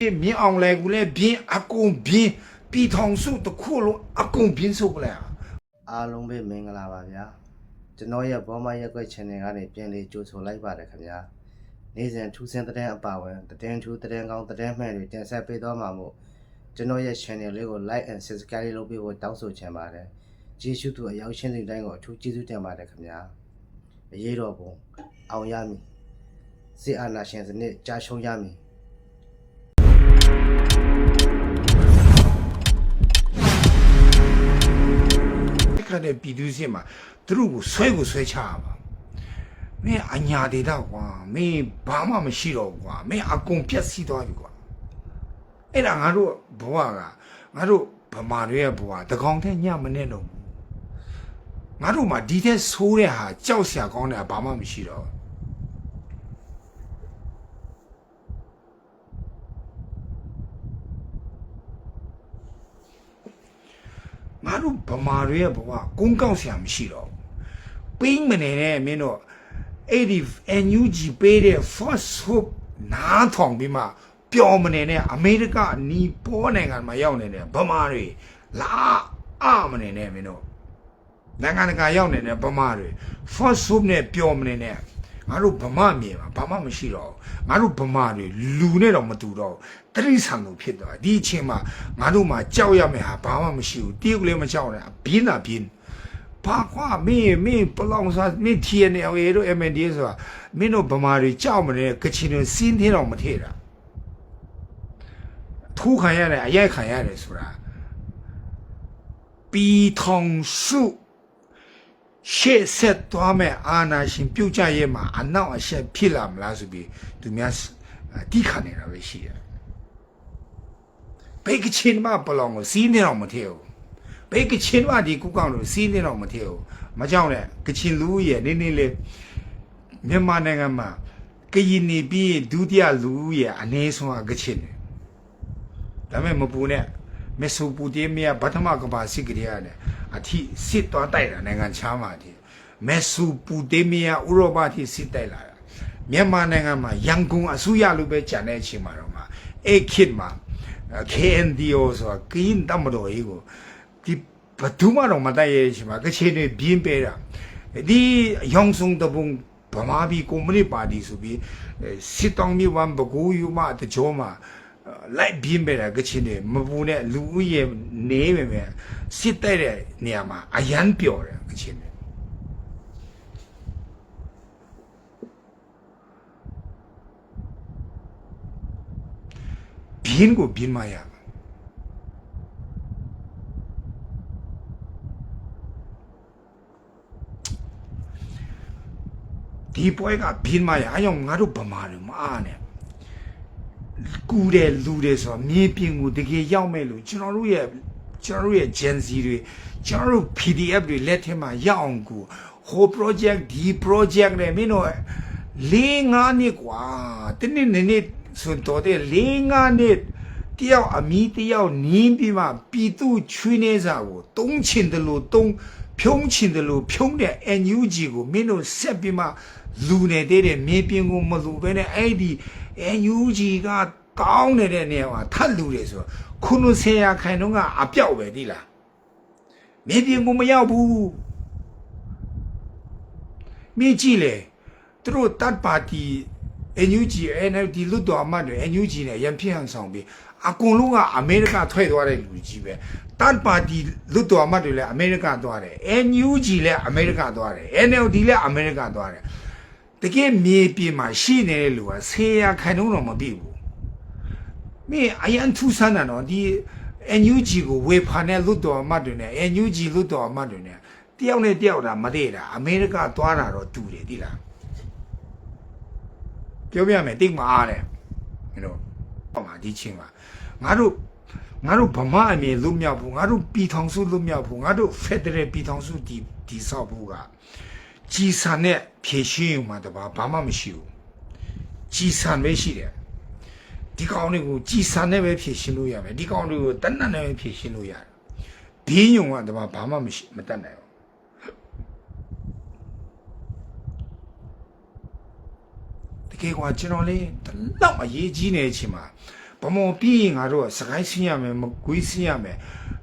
မြင်းအောင်လဲကူလဲဘင်းအကုန်ဘင်းပြည်ထောင်စုတစ်ခုလုံးအကုန်ဘင်းစုပ်ပလဲအားလုံးပဲမင်္ဂလာပါဗျာကျွန်တော်ရဲ့ဘောမရက်ွက် channel ကနေပြန်လေးကြိုဆိုလိုက်ပါတယ်ခင်ဗျာနေ့စဉ်ထူးဆန်းတဲ့အပါဝင်သတင်းထူးသတင်းကောင်းသတင်းမှန်တွေတင်ဆက်ပေးသွားမှာမို့ကျွန်တော်ရဲ့ channel လေးကို like and subscribe လုပ်ပေးဖို့တောင်းဆိုချင်ပါတယ်ကျေးဇူးတူအရောက်ရှင်းတဲ့တိုင်းကိုအထူးကျေးဇူးတင်ပါတယ်ခင်ဗျာအရေးတော်ပုံအောင်ရမည်စစ်အာဏာရှင်စနစ်ကြာရှုံးရမည်ဒီ ခါတဲ့ပြည်သူစစ်မှာသူတို့ကိုဆွဲကိုဆွဲချရပါမင်းအညာဒေတာကွာမင်းဘာမှမရှိတော့ဘူးကွာမင်းအကုန်ပြက်စီးသွားပြီကွာအဲ့ဒါငါတို့ဘဝကငါတို့ဗမာတွေရဲ့ဘဝတကောင်တဲ့ညမနဲ့တော့ဘူးငါတို့မှာဒီတဲ့ဆိုးတဲ့ဟာကြောက်စရာကောင်းတဲ့ဟာဘာမှမရှိတော့ဘူး ငါတို့ဗမာတွေရဲ့ဘဝကုန်းကောက်ဆရာမရှိတော့ဘူးပိန်းမနေနဲ့မင်းတို့အဲ့ဒီ NUG ပေးတဲ့ first hope နားထောင်ပြီးမှပျော်မနေနဲ့အမေရိကအနီးပေါ်နိုင်ငံမှာရောက်နေတဲ့ဗမာတွေလာအမနေနဲ့မင်းတို့နိုင်ငံတကာရောက်နေတဲ့ဗမာတွေ first hope နဲ့ပျော်မနေနဲ့ ငါတို့ဗမာမြေမှာဘာမှမရှိတော့ဘူးငါတို့ဗမာတွေလူနဲ့တော့မတူတော့ဘူးတတိဆန်လို့ဖြစ်သွားတယ်ဒီအချိန်မှာငါတို့မှာကြောက်ရမယ့်ဟာဘာမှမရှိဘူးတရုတ်လည်းမကြောက်နဲ့ဘင်းတာဘင်းဘာကွာမင်းမင်းပလောင်စားမင်း TNL ရေတို့ MND ဆိုတာမင်းတို့ဗမာတွေကြောက်မနေတဲ့ကချင်တွေစီးသေးတော့မထည့်တာထိုးခံရတယ်အရိုက်ခံရတယ်ဆိုတာပီထောင်စု ရှေ့ဆက်သွားမဲ့အာနာရှင်ပြုတ်ကြရဲ့မှာအနောက်အရှက်ဖြစ်လာမလားဆိုပြီးသူများတိခါနေတာပဲရှိတယ်ဘေကချင်းမပလောင်ကိုစီးနေတော့မထည့်ဘူးဘေကချင်းမဒီကုကောင်လို့စီးနေတော့မထည့်ဘူးမကြောက်နဲ့ကချင်လူရဲ့နေနေလေးမြန်မာနိုင်ငံမှာကရင်နေပြီးဒုတိယလူရဲ့အနည်းဆုံးကကချင်တယ်ဒါပေမဲ့မပူနဲ့ မေဆိုပူတေးမီယာပထမကဘာစစ်ကလေးရတယ်အထိစစ်သွားတိုက်တာနိုင်ငံချားမှာဒီမေဆူပူတေးမီယာဥရောပအထိစစ်တိုက်လာတာမြန်မာနိုင်ငံမှာရန်ကုန်အစိုးရလိုပဲကြံတဲ့အချိန်မှာတော့မှအဲ့ခေတ်မှာ KNDO ဆိုတာကင်းတမတော်ကြီးကိုဒီဘယ်သူမှတော့မတိုက်ရဲ့အချိန်မှာကချင်တွေပြင်းပေးတာဒီရောင်စုံတပုံဗမာပြည်ကွန်မြူနတီပါတီဆိုပြီးစစ်တောင်းမြေဝန်ဘကိုးယူမတကြောမှာ လိုက်ပြင်းပေးတာကချင်တွေမပူနဲ့လူဦးရေနေပဲပဲစစ်တိုက်တဲ့နေရာမှာအရန်ပျော်တယ်ကချင်တွေဘင်းကိုဘင်းမရဘူးဒီပွဲကဘင်းမရအကြောင်းငါတို့ဗမာတွေမအားနဲ့ ကူတယ်လူတယ်ဆိုတော့မြေပြင်ကိုတကယ်ရောက်မဲ့လို့ကျွန်တော်တို့ရဲ့ကျွန်တော်တို့ရဲ့ Gen Z တွေကျွန်တော်တို့ PDF တွေလက်ထဲမှာရောက်အောင်ကိုဟို project ဒီ project နဲ့မင်းတို့၄၅နှစ်กว่าတနေ့နေ့နေ့ဆိုတော့တဲ့၄၅နှစ်တယောက်အမီတယောက်နင်းပြီးမှပြည်သူချွေးနေစာကိုတုံးချင်တယ်လို့တုံးဖြုံးချင်တယ်လို့ဖြုံးတဲ့ NUG ကိုမင်းတို့ဆက်ပြီးမှလူနေတဲ့တဲ့မြေပြင်ကိုမလူပဲနဲ့အဲ့ဒီ NUG က ကောင်းနေတဲ့နေရာမှာထပ်လူတယ်ဆိုတော့ခုနဆရာခိုင်တော့ကအပြောက်ပဲဒီလားမြေပြင်ကိုမရောက်ဘူးမြင်ကြည့်လေသူတို့တတ်ပါတီ NUG NLD လွတ်တော်အမတ်တွေ NUG နဲ့ရန်ဖြစ်ဟန်ဆောင်ပြီးအကုန်လုံးကအမေရိကထွက်သွားတဲ့လူကြီးပဲတတ်ပါတီလွတ်တော်အမတ်တွေလည်းအမေရိကသွားတယ် NUG လည်းအမေရိကသွားတယ် NLD လည်းအမေရိကသွားတယ်တကယ်မြေပြင်မှာရှိနေတဲ့လူကဆေးရခိုင်တော့မပြည့်ဘူး မင်းအရန်ထူးဆန်းတာနော်ဒီ NUG ကိုဝေဖန်တဲ့လွတ်တော်အမတ်တွေနဲ့ NUG လွတ်တော်အမတ်တွေနဲ့တယောက်နဲ့တယောက်တာမတည့်တာအမေရိကသွားတာတော့တူတယ်တိလားပြောပြမယ်တိတ်မအားတယ်မင်းတို့ဟောမှာဒီချင်းမှာငါတို့ငါတို့ဗမာအမြေလွတ်မြောက်ဖို့ငါတို့ပြည်ထောင်စုလွတ်မြောက်ဖို့ငါတို့ဖက်ဒရယ်ပြည်ထောင်စုဒီဒီဆောက်ဖို့ကကြီးစံနဲ့ဖြည့်ရှင်းယူမှာတပါဘာမှမရှိဘူးကြီးစံပဲရှိတယ် ဒီကောင်တွေကိုကြည်စံနဲ့ပဲဖြည့်ရှင်းလို့ရမယ်ဒီကောင်တွေကိုတနတ်နဲ့ပဲဖြည့်ရှင်းလို့ရတယ်ဘင်းယုံကတော့ဘာမှမရှိမတတ်နိုင်ဘူးတကယ်ကွာကျွန်တော်လေးတော့အရေးကြီးနေတဲ့အချိန်မှာဗမောပြီးရင်ငါတို့ကစကိုင်းဆင်းရမယ်မကွေးဆင်းရမယ်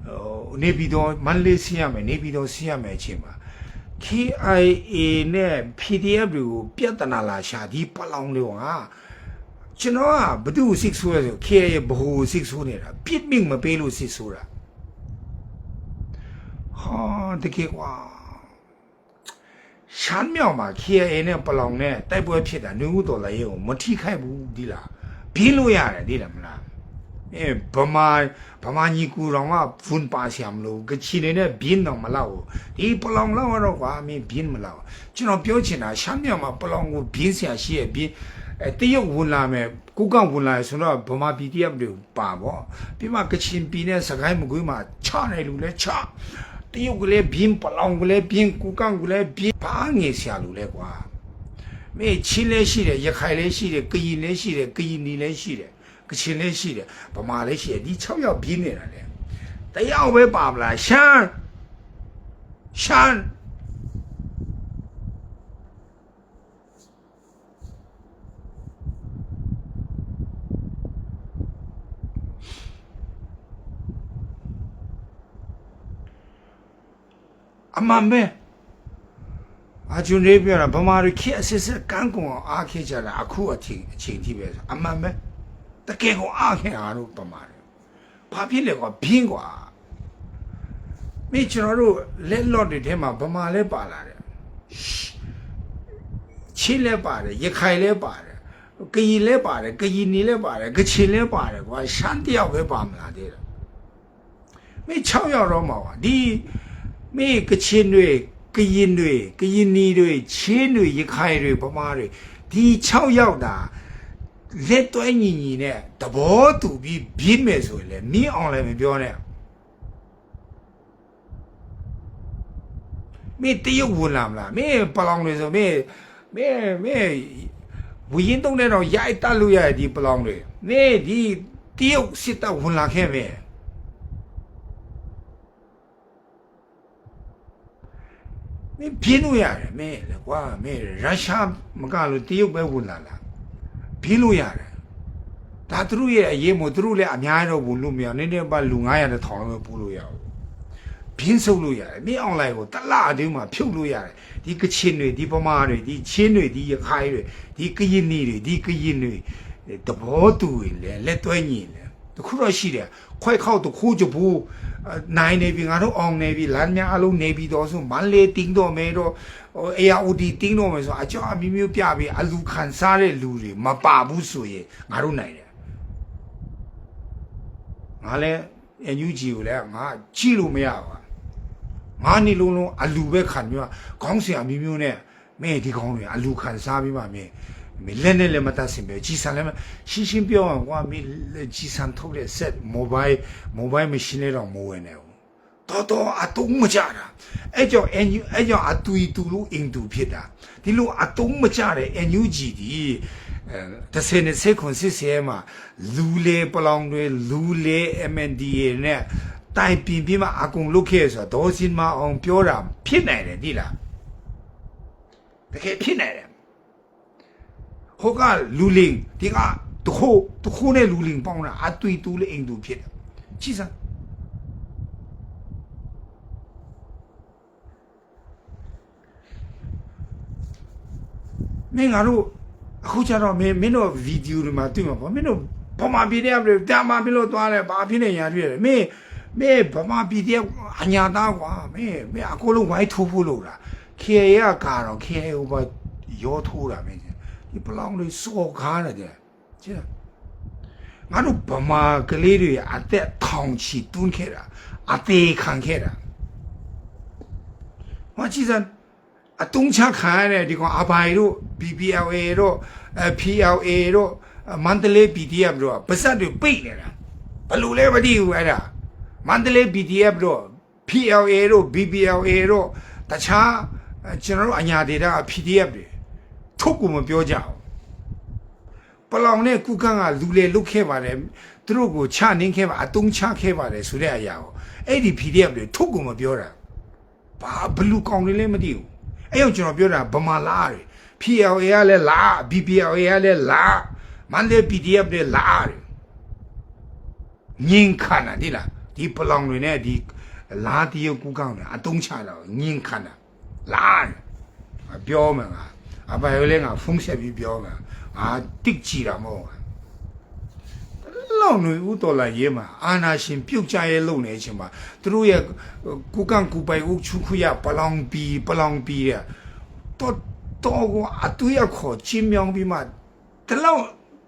ဟိုနေပြည်တော်မန္တလေးဆင်းရမယ်နေပြည်တော်ဆင်းရမယ်အချိန်မှာ KIA နဲ့ PDF တွေကိုပြဿနာလာရှာဒီပလောင်တွေက ကျွန်တော်ကဘသူ့ကိုစစ်ဆိုးလဲဆို KIA ဘဟုစစ်ဆိုးနေတာပြစ်မိမပေးလို့စစ်ဆိုးတာဟာတကယ်ကွာရှမ်းမြောင်မှာ KIA နဲ့ပလောင်နဲ့တိုက်ပွဲဖြစ်တာနှုတ်တော်လည်းရုံမထိခိုက်ဘူးဒီလားပြင်းလို့ရတယ်ဒီလားမလား အဲဗမာဗမာညီကူတော်ကဖုန်ပါရှမ်လို့ကချီနေနဲ့ဘင်းတော့မလောက်ဘူးဒီပလောင်လောက်တော့ကွာမင်းဘင်းမလောက်ကျွန်တော်ပြောချင်တာရှမ်းမြောင်မှာပလောင်ကိုဘင်းဆရာရှိရဲ့ဘင်းအဲတရုတ်ဝင်လာမယ်ကိုကန့်ဝင်လာဆိုတော့ဗမာပြည်တယောက်တွေပါပေါ့ပြီးမှကချင်ပြည်နဲ့စကိုင်းမကွေးမှာချနိုင်လူလဲချတရုတ်ကလေးဘင်းပလောင်ကလေးဘင်းကိုကန့်ကလေးဘင်းဘာငယ်ဆရာလူလဲကွာမေချင်းလည်းရှိတယ်ရခိုင်လည်းရှိတယ်ကရင်လည်းရှိတယ်ကရင်နီလည်းရှိတယ်က ချင်လည်းရှိတယ်ဗမာလည်းရှိတယ်ဒီ6ယောက်ပြင်းနေတာလေတယောက်ပဲပါမလားရှမ်းရှမ်းအမှန်ပဲအာဂျွန်လေးပြောတာဗမာတွေခေတ်အစစ်စစ်ကန်းကွန်အောင်အားခေကြတာအခုအချိန်အချိန်ကြီးပဲဆိုအမှန်ပဲ တကယ်ကိုအားခေအားလို့ဗမာတွေဘာဖြစ်လဲကွာဘင်းကွာမိကျွန်တော်တို့လက်လော့တွေထဲမှာဗမာလဲပါလာတယ်ချင်းလဲပါတယ်ရခိုင်လဲပါတယ်ကရင်လဲပါတယ်ကရင်နီလဲပါတယ်ကချင်လဲပါတယ်ကွာရှမ်းတယောက်ပဲပါမလားတဲ့မိ6ယောက်တော့မှာကွာဒီမေကချင်တွေကရင်တွေကရင်နီတွေချင်းတွေရခိုင်တွေဗမာတွေဒီ6ယောက်တာ လက်တွဲညီညီနဲ့တဘောတူပြီးပြင်းမယ်ဆိုရင်လေမင်းအောင်လည်းမပြောနဲ့မေတရုတ်ဝင်လာမလားမေပလောင်တွေဆိုမေမေမေဝင်းတုံးနဲ့တော့ရိုက်တက်လို့ရတယ်ဒီပလောင်တွေမေဒီတရုတ်စစ်တပ်ဝင်လာခဲ့မယ်မင်းပြင်းလို့ရတယ်မင်းလေကွာမင်းရုရှားမကလို့တရုတ်ပဲဝင်လာလား ပြင်းလို့ရတယ်ဒါသူတို့ရဲ့အရေးမို့သူတို့လည်းအများကြီးတော့ဘူးလို့မရနည်းနည်းပါလူ900တဲ့ထောင်လောက်ပဲပို့လို့ရအောင်ပြင်းဆုပ်လို့ရတယ်မင်းအွန်လိုင်းကိုတလအတွင်းမှာဖြုတ်လို့ရတယ်ဒီကချင်တွေဒီပမာတွေဒီချင်းတွေဒီရခိုင်တွေဒီကရင်နီတွေဒီကရင်တွေတဘောတူလေလက်သွဲညီလေ တခုတော့ရှိတယ်ခွဲခောက်တခုချဘူးနိုင်နေပြီငါတို့အောင်နေပြီလမ်းများအလုံးနေပြီတော့ဆိုမန်လေးတင်းတော့မဲတော့ဟို AROD တင်းတော့မဲဆိုအကြောအမျိုးမျိုးပြပြီးအလူခံစားတဲ့လူတွေမပါဘူးဆိုရင်ငါတို့နိုင်တယ်ငါလဲ NUG ကိုလည်းငါကြည့်လို့မရပါငါနေလုံးလုံးအလူပဲခံပြီးတော့ခေါင်းစဉ်အမျိုးမျိုးနဲ့မဲဒီခေါင်းတွေအလူခံစားပြီးမှမဲ မင်းလည်းနဲ့လည်းမတတ်စင်ပဲကြီးစံလည်းမရှင်းရှင်းပြောအောင်ကွာမင်းကြီးစံထုတ်တဲ့ set mobile mobile machine လေးတော့မဝင်နဲ့ဘူးတော်တော်အတုံးမကြတာအဲ့ကြောင့် NU အဲ့ကြောင့်အတူတူလို့အင်တူဖြစ်တာဒီလိုအတုံးမကြတဲ့ NUG ဒီအဲတစ်စနေစေခွန်စစ်ဆေးမှာလူလေပလောင်တွေလူလေ MNDA နဲ့တိုင်ပင်ပြီးမှအကုန်လုတ်ခဲ့ဆိုတော့ဒေါ်စင်မအောင်ပြောတာဖြစ်နိုင်တယ်ဒီလားတကယ်ဖြစ်နိုင်တယ် ဟိုကလူလင်ဒီကတခိုးတခိုးနဲ့လူလင်ပေါင်းတာအတွေ့တူလေးအိမ်တူဖြစ်တယ်ကြည့်စမ်းမင်းငါတို့အခုကျတော့မင်းမင်းတို့ဗီဒီယိုတွေမှာတွေ့မှာပေါ့မင်းတို့ဗမာပြည်တဲ့ပြည်တာမမင်းတို့သွားတယ်ဘာဖြစ်နေရတွေ့တယ်မင်းမင်းဗမာပြည်တဲ့အညာသားကွာမင်းမင်းအကုန်လုံးဝိုင်းထိုးဖို့လို့လား KA ကကာတော့ KA ဟိုဘာရောထိုးတာမင်း ဒီပလောင်တွေစော်ကားတယ်တဲ့ကျန်ငါတို့ဗမာကလေးတွေအသက်ထောင်ချီတွန်းခဲ့တာအသေးခံခဲ့တာမချီစံအတုံးချခံရတဲ့ဒီကောင်အဘိုင်တို့ BPLA တို့ PLA တို့မန္တလေး PDF တို့ဗစက်တွေပိတ်နေတာဘယ်လိုလဲမသိဘူးအဲ့ဒါမန္တလေး PDF တို့ PLA တို့ BPLA တို့တခြားကျွန်တော်တို့အညာဒေတာ PDF တွေ ထုတ်ကိုမပြောကြအောင်ပလောင်နဲ့ကုကန်းကလူလေလုတ်ခဲ့ပါတယ်သူတို့ကိုချနှင်းခဲ့ပါအတုံးချခဲ့ပါတယ်ဆိုတဲ့အရာကိုအဲ့ဒီ PDF တွေထုတ်ကိုမပြောတာဘာဘလူကောင်တွေလည်းမသိဘူးအဲ့ရောက်ကျွန်တော်ပြောတာဗမာလားတွေ PLA ကလည်းလား BPLA ကလည်းလားမန္တလေး PDF တွေလားတွေညင်ခန္ဓာဒီလားဒီပလောင်တွေနဲ့ဒီလာတရုတ်ကူကောင်းတယ်အတုံးချတော့ညင်ခန္ဓာလာပြောမှာငါ အပိုင်လေးငါဖုံးဆက်ပြီးပြောမှာငါတစ်ကြည့်တာမဟုတ်ဘူးလောင်နေဦးတော်လာရေးမှာအာနာရှင်ပြုတ်ကြရဲလုံနေချင်းမှာသူတို့ရဲ့ကူကန်ကူပိုင်ဦးချူခူရပလောင်ပီပလောင်ပီတဲ့တော့တော့ကအတူရခေါ်ချင်းမြောင်းပြီးမှတလောက်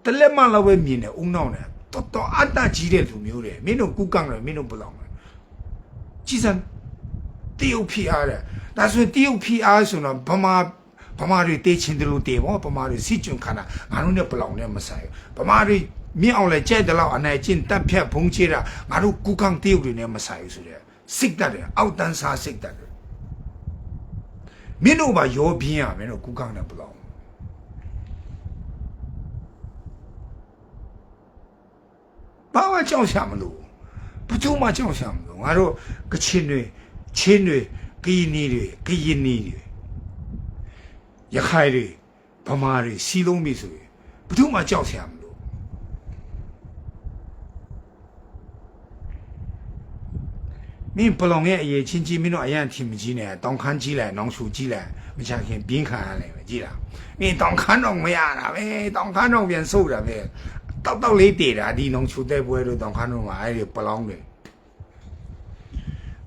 တလက်မလောက်ပဲမြင်တယ်ဦးနောက်နဲ့တော်တော်အတ္တကြီးတဲ့လူမျိုးတွေမင်းတို့ကူကန်တယ်မင်းတို့ပလောင်တယ်ကြည်စံတရုတ်ဖိအားတဲ့ဒါဆိုရင်တရုတ်ဖိအားဆိုတော့ဗမာ ဗမာတွေတေးချင်းတယ်လို့တေးပေါ့ဗမာတွေစစ်ကြုံခန္ဓာငါတို့နဲ့ပလောင်နဲ့မဆိုင်ဘူးဗမာတွေမြင့်အောင်လဲကြဲတဲ့လောက်အနိုင်ကျင့်တက်ဖြတ်ဘုံချေတာငါတို့ကူကန်တရုတ်တွေနဲ့မဆိုင်ဘူးဆိုတဲ့စိတ်တက်တယ်အောက်တန်းစားစိတ်တက်တယ်မင်းတို့ဘာရောပြင်းရမင်းတို့ကူကန်နဲ့ပလောင်ဘာမှကြောက်ရှာမလို့ဘယ်သူမှကြောက်ရှာမလို့ငါတို့ကချင်တွေချင်းတွေကရင်နီတွေကရင်နီတွေ ရခိုင်တွေဗမာတွေစီးလုံးပြီဆိုရင်ဘယ်သူမှကြောက်ရှာမလို့မင်းပလောင်ရဲ့အရေးချင်းချင်းမင်းတို့အရန်ထင်မကြီးနဲ့တောင်ခမ်းကြီးလိုက်နောင်ဆူကြီးလိုက်မချခင်ပြင်းခံရလိုက်ပဲကြည်လားမင်းတောင်ခမ်းတော့မရတာပဲတောင်ခမ်းတော့ပြန်ဆုတ်တာပဲတောက်တောက်လေးတည်တာဒီနောင်ဆူတဲ့ပွဲတို့တောင်ခမ်းတော့မှာအဲ့ဒီပလောင်တွေ။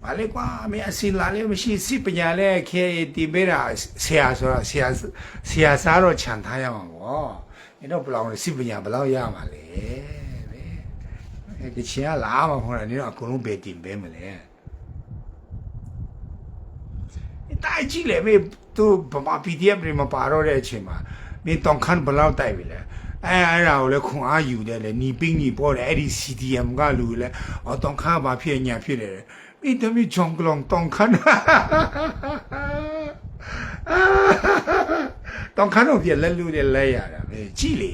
ဘာလဲကွာမင်းအစီလာလေးမရှိစစ်ပညာလဲခဲတီပေးတာဆရာဆိုတာဆရာဆရာစားတော့ခြံထားရမှာပေါ့။မင်းတို့ဘယ်လောက်လဲစစ်ပညာဘယ်လောက်ရမှာလဲ။ပဲ။အဲဒီချင်ကလာမှာဟောတာနင်တို့အကုန်လုံးပဲတင်ပေးမလဲ။အတိုင်းကြည့်လေမေသူဗမာ PDF တွေမပါတော့တဲ့အချိန်မှာမင်းတောင်ခန်းဘယ်လောက်တိုက်ပြီလဲ။အဲအဲ့ဒါကိုလည်းခွန်အားယူတယ်လေနီပင်းနီပေါ်တယ်အဲ့ဒီ CDM ကလူလေအော်တောင်ခါဘာဖြစ်ညာဖြစ်တယ် မိတမီဂျုံကလောင်တောင်ခန်းတောင်ခန်းတော့ပြလက်လူတွေလဲရတာပဲကြည့်လေ